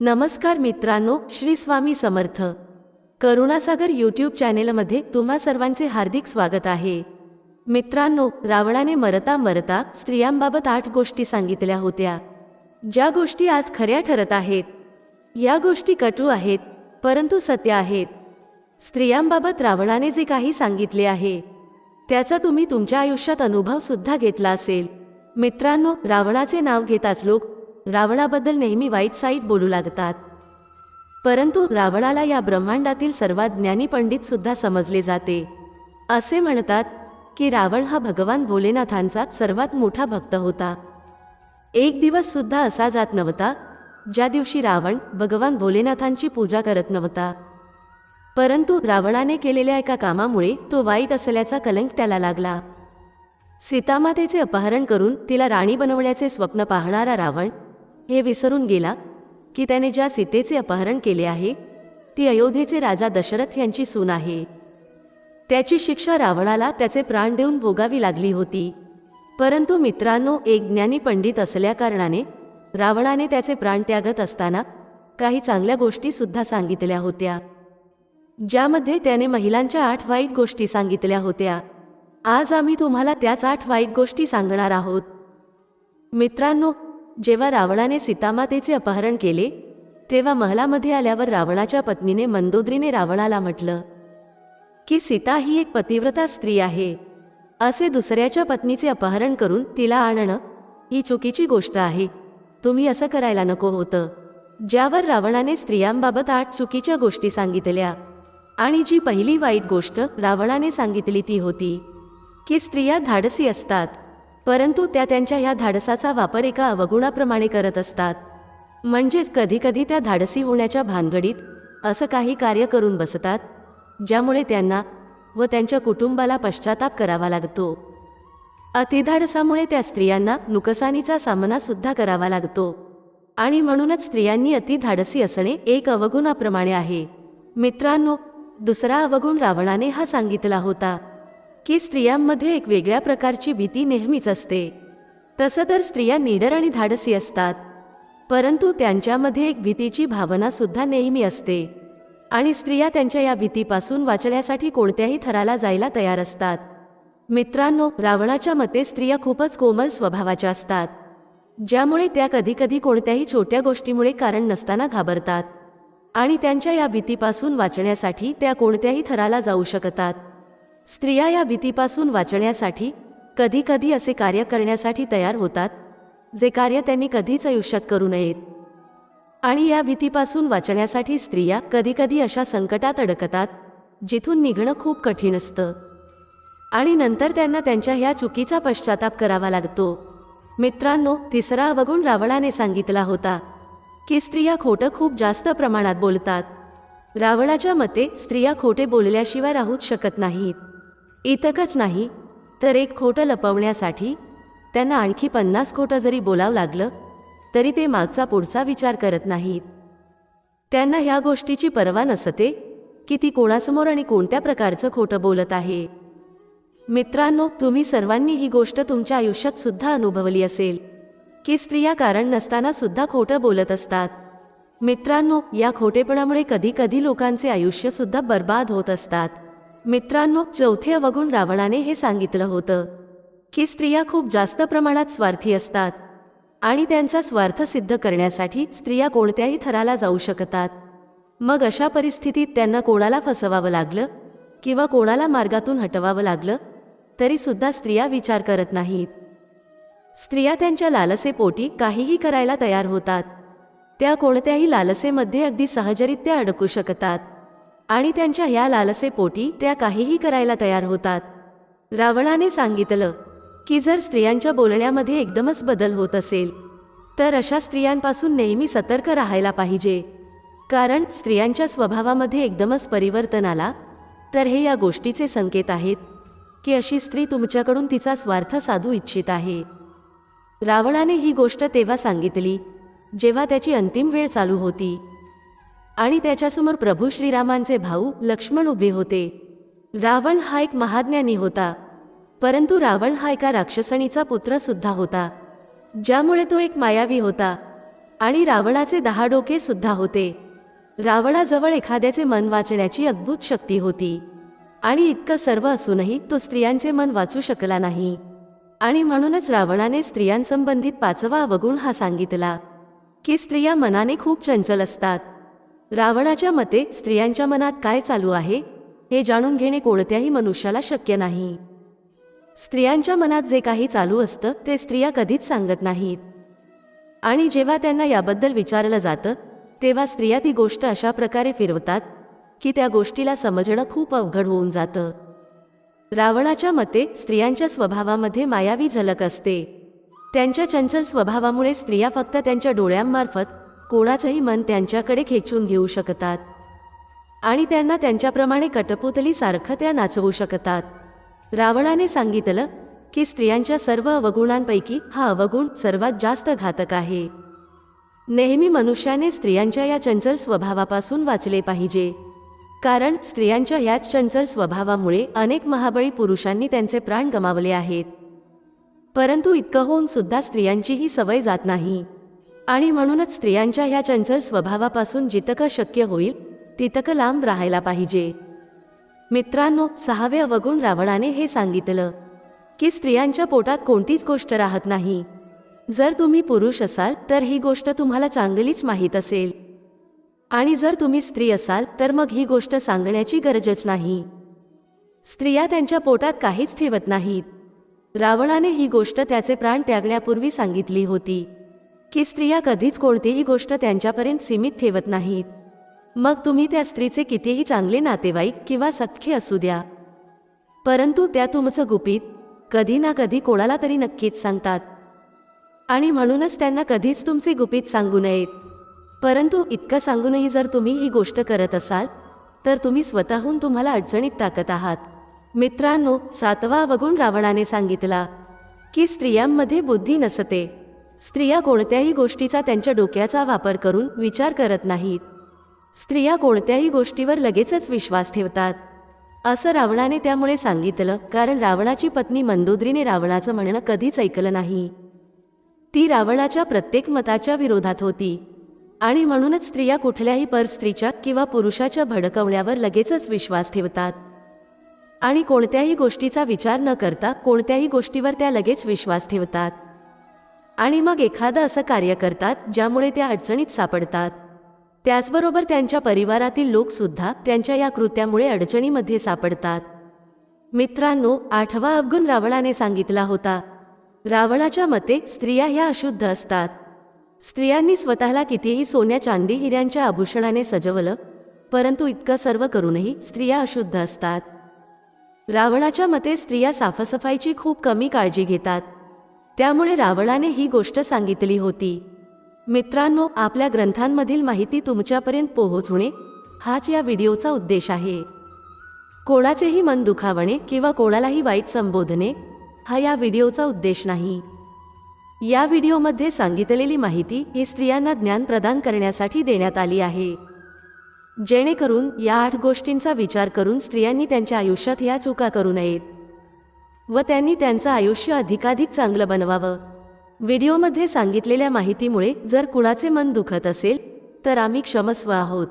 नमस्कार मित्रांनो श्री स्वामी समर्थ. करुणासागर यूट्यूब चॅनेलमध्ये तुम्हा सर्वांचे हार्दिक स्वागत आहे. मित्रांनो रावणाने मरता मरता स्त्रियांबाबत आठ गोष्टी सांगितल्या होत्या. ज्या गोष्टी आज खऱ्या ठरत आहेत या गोष्टी कटू आहेत परंतु सत्य आहेत. स्त्रियांबाबत रावणाने जे काही सांगितले आहे त्याचा तुम्ही तुमच्या आयुष्यात अनुभव सुद्धा घेतला असेल. मित्रांनो रावणाचे नाव घेताच लोक रावणाबद्दल नेहमी वाईट साईट बोलू लागतात. परंतु रावणाला या ब्रह्मांडातील सर्वात ज्ञानी पंडित सुद्धा समजले जाते. असे म्हणतात की रावण हा भगवान भोलेनाथांचा सर्वात मोठा भक्त होता. एक दिवस सुद्धा असा जात नव्हता ज्या दिवशी रावण भगवान भोलेनाथांची पूजा करत नव्हता. परंतु रावणाने केलेल्या एका कामामुळे तो वाईट असल्याचा कलंक त्याला लागला. सीतामातेचे अपहरण करून तिला राणी बनवण्याचे स्वप्न पाहणारा रावण हे विसरून गेला की त्याने ज्या सीतेचे अपहरण केले आहे ती अयोध्येचे राजा दशरथ यांची सून आहे. त्याची शिक्षा रावणाला त्याचे प्राण देऊन भोगावी लागली होती. परंतु मित्रांनो एक ज्ञानी पंडित असल्याकारणाने रावणाने त्याचे प्राण त्यागत असताना काही चांगल्या गोष्टी सुद्धा सांगितल्या होत्या. ज्यामध्ये त्याने महिलांच्या आठ वाईट गोष्टी सांगितल्या होत्या. आज आम्ही तुम्हाला त्याच आठ वाईट गोष्टी सांगणार आहोत. मित्रांनो जेव्हा रावणाने सीतामातेचे अपहरण केले तेव्हा महलामध्ये आल्यावर रावणाच्या पत्नीने मंदोदरीने रावणाला म्हटलं की सीता ही एक पतिव्रता स्त्री आहे. असे दुसऱ्याच्या पत्नीचे अपहरण करून तिला आणणं ही चुकीची गोष्ट आहे. तुम्ही असं करायला नको होतं. ज्यावर रावणाने स्त्रियांबाबत आठ चुकीच्या गोष्टी सांगितल्या आणि जी पहिली वाईट गोष्ट रावणाने सांगितली ती होती की स्त्रिया धाडसी असतात. परंतु त्या त्यांच्या ह्या धाडसाचा वापर एका अवगुणाप्रमाणे करत असतात. म्हणजेच कधीकधी त्या धाडसी होण्याच्या भानगडीत असं काही कार्य करून बसतात ज्यामुळे त्यांना व त्यांच्या कुटुंबाला पश्चाताप करावा लागतो. अतिधाडसामुळे त्या स्त्रियांना नुकसानीचा सामनासुद्धा करावा लागतो. आणि म्हणूनच स्त्रियांनी अतिधाडसी असणे एक अवगुणाप्रमाणे आहे. मित्रांनो दुसरा अवगुण रावणाने हा सांगितला होता. की स्त्रियांमध्ये एक वेगळ्या प्रकारची भीती नेहमीच असते. तसं तर स्त्रिया निडर आणि धाडसी असतात. परंतु त्यांच्यामध्ये एक भीतीची भावनासुद्धा नेहमी असते. आणि स्त्रिया त्यांच्या या भीतीपासून वाचण्यासाठी कोणत्याही थराला जायला तयार असतात. मित्रांनो रावणाच्या मते स्त्रिया खूपच कोमल स्वभावाच्या असतात. ज्यामुळे त्या कधीकधी कोणत्याही छोट्या गोष्टीमुळे कारण नसताना घाबरतात. आणि त्यांच्या या भीतीपासून वाचण्यासाठी त्या कोणत्याही थराला जाऊ शकतात. स्त्रिया या भीतीपासून वाचण्यासाठी कधीकधी असे कार्य करण्यासाठी तयार होतात जे कार्य त्यांनी कधीच आयुष्यात करू नयेत. आणि या भीतीपासून वाचण्यासाठी स्त्रिया कधीकधी अशा संकटात अडकतात जिथून निघणं खूप कठीण असतं. आणि नंतर त्यांना त्यांच्या ह्या चुकीचा पश्चाताप करावा लागतो. मित्रांनो तिसरा अवगुण रावणाने सांगितला होता की स्त्रिया खोटं खूप जास्त प्रमाणात बोलतात. रावणाच्या मते स्त्रिया खोटे बोलल्याशिवाय राहूच शकत नाहीत. इतकंच नाही तर एक खोटं लपवण्यासाठी त्यांना आणखी पन्नास खोटं जरी बोलावं लागलं तरी ते मागचा पुढचा विचार करत नाहीत. त्यांना ह्या गोष्टीची पर्वा नसते की ती कोणासमोर आणि कोणत्या प्रकारचं खोटं बोलत आहे. मित्रांनो तुम्ही सर्वांनी ही गोष्ट तुमच्या आयुष्यात सुद्धा अनुभवली असेल की स्त्रिया कारण नसताना सुद्धा खोटं बोलत असतात. मित्रांनो या खोटेपणामुळे कधी कधी लोकांचे आयुष्यसुद्धा बर्बाद होत असतात. मित्रांनो चौथे अवगुण रावणाने हे सांगितलं होतं की स्त्रिया खूप जास्त प्रमाणात स्वार्थी असतात आणि त्यांचा स्वार्थ सिद्ध करण्यासाठी स्त्रिया कोणत्याही थराला जाऊ शकतात. मग अशा परिस्थितीत त्यांना कोणाला फसवावं लागलं किंवा कोणाला मार्गातून हटवावं लागलं तरीसुद्धा स्त्रिया विचार करत नाहीत. स्त्रिया त्यांच्या लालसेपोटी काहीही करायला तयार होतात. त्या कोणत्याही लालसेमध्ये अगदी सहजरित्या अडकू शकतात. आणि त्यांच्या ह्या लालसेपोटी त्या काहीही करायला तयार होतात. रावणाने सांगितलं की जर स्त्रियांच्या बोलण्यामध्ये एकदमच बदल होत असेल तर अशा स्त्रियांपासून नेहमी सतर्क राहायला पाहिजे. कारण स्त्रियांच्या स्वभावामध्ये एकदमच परिवर्तन आला तर हे या गोष्टीचे संकेत आहेत की अशी स्त्री तुमच्याकडून तिचा स्वार्थ साधू इच्छित आहे. रावणाने ही गोष्ट तेव्हा सांगितली जेव्हा त्याची अंतिम वेळ चालू होती. आणि त्याच्यासमोर प्रभू श्रीरामांचे भाऊ लक्ष्मण उभे होते. रावण हा एक महाज्ञानी होता. परंतु रावण हा एका राक्षसणीचा पुत्र सुद्धा होता. ज्यामुळे तो एक मायावी होता आणि रावणाचे दहा डोके सुद्धा होते. रावणाजवळ एखाद्याचे मन वाचण्याची अद्भुत शक्ती होती. आणि इतकं सर्व असूनही तो स्त्रियांचे मन वाचू शकला नाही. आणि म्हणूनच रावणाने स्त्रियांसंबंधित पाचवा अवगुण हा सांगितला की स्त्रिया मनाने खूप चंचल असतात. रावणाच्या मते स्त्रियांच्या मनात काय चालू आहे हे जाणून घेणे कोणत्याही मनुष्याला शक्य नाही. स्त्रियांच्या मनात जे काही चालू असतं ते स्त्रिया कधीच सांगत नाहीत. आणि जेव्हा त्यांना याबद्दल विचारलं जातं तेव्हा स्त्रिया ती गोष्ट अशा प्रकारे फिरवतात की त्या गोष्टीला समजणं खूप अवघड होऊन जातं. रावणाच्या मते स्त्रियांच्या स्वभावामध्ये मायावी झलक असते. त्यांच्या चंचल स्वभावामुळे स्त्रिया फक्त त्यांच्या डोळ्यांमार्फत कोणाचंही मन त्यांच्याकडे खेचून घेऊ शकतात. आणि त्यांना त्यांच्याप्रमाणे कटपुतलीसारखं त्या नाचवू शकतात. रावणाने सांगितलं की स्त्रियांच्या सर्व अवगुणांपैकी हा अवगुण सर्वात जास्त घातक आहे. नेहमी मनुष्याने स्त्रियांच्या या चंचल स्वभावापासून वाचले पाहिजे. कारण स्त्रियांच्या ह्याच चंचल स्वभावामुळे अनेक महाबळी पुरुषांनी त्यांचे प्राण गमावले आहेत. परंतु इतकं होऊन सुद्धा स्त्रियांची ही सवय जात नाही. आणि म्हणूनच स्त्रियांच्या ह्या चंचल स्वभावापासून जितकं शक्य होईल तितकं लांब राहायला पाहिजे. मित्रांनो सहावे अवगुण रावणाने हे सांगितलं की स्त्रियांच्या पोटात कोणतीच गोष्ट राहत नाही. जर तुम्ही पुरुष असाल तर ही गोष्ट तुम्हाला चांगलीच माहीत असेल. आणि जर तुम्ही स्त्री असाल तर मग ही गोष्ट सांगण्याची गरजच नाही. स्त्रिया त्यांच्या पोटात काहीच ठेवत नाहीत. रावणाने ही गोष्ट त्याचे प्राण त्यागण्यापूर्वी सांगितली होती. की स्त्रिया कधीच कोणतीही गोष्ट त्यांच्यापर्यंत सीमित ठेवत नाहीत. मग तुम्ही त्या स्त्रीचे कितीही चांगले नातेवाईक किंवा सख्खे असू द्या. परंतु त्या तुमचं गुपित कधी ना कधी कोणाला तरी नक्कीच सांगतात. आणि म्हणूनच त्यांना कधीच तुमचे गुपित सांगू नयेत. परंतु इतकं सांगूनही जर तुम्ही ही गोष्ट करत असाल तर तुम्ही स्वतःहून तुम्हाला अडचणीत टाकत आहात. मित्रांनो सातवा अवगुण रावणाने सांगितला की स्त्रियांमध्ये बुद्धी नसते. स्त्रिया कोणत्याही गोष्टीचा त्यांच्या डोक्याचा वापर करून विचार करत नाहीत. स्त्रिया कोणत्याही गोष्टीवर लगेचच विश्वास ठेवतात. असं रावणाने त्यामुळे सांगितलं कारण रावणाची पत्नी मंदोदरीने रावणाचं म्हणणं कधीच ऐकलं नाही. ती रावणाच्या प्रत्येक मताच्या विरोधात होती. आणि म्हणूनच स्त्रिया कुठल्याही परस्त्रीच्या किंवा पुरुषाच्या भडकवण्यावर लगेचच विश्वास ठेवतात. आणि कोणत्याही गोष्टीचा विचार न करता कोणत्याही गोष्टीवर त्या लगेच विश्वास ठेवतात. आणि मग एखादं असं कार्य करतात ज्यामुळे त्या अडचणीत सापडतात. त्याचबरोबर त्यांच्या परिवारातील लोकसुद्धा त्यांच्या या कृत्यामुळे अडचणीमध्ये सापडतात. मित्रांनो आठवा अवगुण रावणाने सांगितला होता. रावणाच्या मते स्त्रिया ह्या अशुद्ध असतात. स्त्रियांनी स्वतःला कितीही सोन्या चांदी हिऱ्यांच्या आभूषणाने सजवलं परंतु इतकं सर्व करूनही स्त्रिया अशुद्ध असतात. रावणाच्या मते स्त्रिया साफसफाईची खूप कमी काळजी घेतात. त्यामुळे रावणाने ही गोष्ट सांगितली होती. मित्रांनो आपल्या ग्रंथांमधील माहिती तुमच्यापर्यंत पोहोचवणे हाच या व्हिडिओचा उद्देश आहे. कोणाचेही मन दुखावणे किंवा कोणालाही वाईट संबोधणे हा या व्हिडिओचा उद्देश नाही. या व्हिडिओमध्ये सांगितलेली माहिती ही स्त्रियांना ज्ञान प्रदान करण्यासाठी देण्यात आली आहे. जेणेकरून या आठ गोष्टींचा विचार करून स्त्रियांनी त्यांच्या आयुष्यात या चुका करू नयेत. व त्यांनी त्यांचं आयुष्य अधिकाधिक चांगलं बनवावं. व्हिडिओमध्ये सांगितलेल्या माहितीमुळे जर कुणाचे मन दुखत असेल तर आम्ही क्षमस्व आहोत.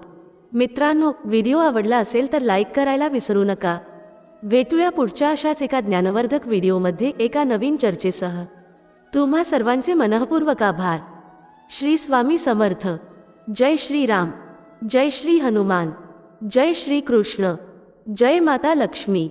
मित्रांनो व्हिडिओ आवडला असेल तर लाईक करायला विसरू नका. भेटूया पुढच्या अशाच एका ज्ञानवर्धक व्हिडिओमध्ये एका नवीन चर्चेसह. तुम्हा सर्वांचे मनःपूर्वक आभार. श्री स्वामी समर्थ. जय श्री राम. जय श्री हनुमान. जय श्री कृष्ण. जय माता लक्ष्मी.